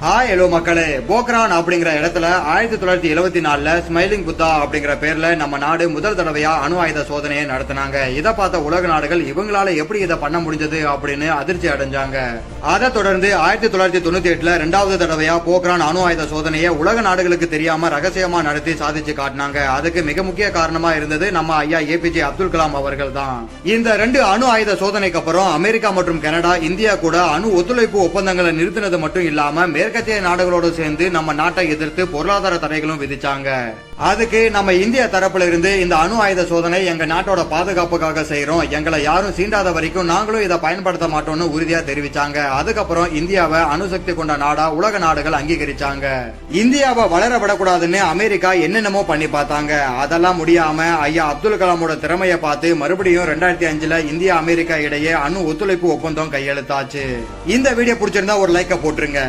Hi. Hi hello மக்களே போக்ரான் அப்படிங்கிற இடத்துல ஆயிரத்தி தொள்ளாயிரத்தி எழுபத்தி நாலுல ஸ்மைலிங் புத்தா அப்படிங்கிற பேர்ல நம்ம நாடு முதல் தடவையா அணு ஆயுத சோதனையை நடத்தினாங்க. இதை பார்த்த உலக நாடுகள் இவங்களால எப்படி இதை பண்ண முடிஞ்சது அப்படின்னு அதிர்ச்சி அடைஞ்சாங்க. அதை தொடர்ந்து ஆயிரத்தி தொள்ளாயிரத்தி தொண்ணூத்தி எட்டுல ரெண்டாவது தடவையா போக்ரான் அணு ஆயுத சோதனையை உலக நாடுகளுக்கு தெரியாம ரகசியமா நடத்தி சாதிச்சு காட்டினாங்க. அதுக்கு மிக முக்கிய காரணமா இருந்தது நம்ம ஐயா ஏபிஜே அப்துல் கலாம் அவர்கள் தான். இந்த ரெண்டு அணு ஆயுத சோதனைக்கு அப்புறம் அமெரிக்கா மற்றும் கனடா இந்தியா கூட அணு ஒத்துழைப்பு ஒப்பந்தங்களை நிறுத்தினது மட்டும் இல்லாம மேற்கத்திய நாடுகளோடு சேர்ந்து நம்ம நாட்டை எதிர்த்து பொருளாதார தடைகளும் விதிச்சாங்க. அதுக்கு நம்ம இந்திய தரப்புல இருந்து இந்த அணு ஆயுத சோதனை எங்க நாட்டோட பாதுகாப்புக்காக செய்யறோம் எங்களை யாரும் சீண்டாத வரைக்கும் நாங்களும் இதை பயன்படுத்த மாட்டோம்னு உறுதியா தெரிவிச்சாங்க. அதுக்கப்புறம் இந்தியாவை அணுசக்தி கொண்ட நாடா உலக நாடுகள் அங்கீகரிச்சாங்க. இந்தியாவை வளர விடக்கூடாதுன்னு அமெரிக்கா என்னென்னமோ பண்ணி பார்த்தாங்க. அதெல்லாம் முடியாம ஐயா அப்துல் கலாமோட திறமையை பார்த்து மறுபடியும் ரெண்டாயிரத்தி அஞ்சுல இந்தியா அமெரிக்கா இடையே அணு ஒத்துழைப்பு ஒப்பந்தம் கையெழுத்தாச்சு. இந்த வீடியோ பிடிச்சிருந்தா ஒரு லைக்கை போட்டுருங்க.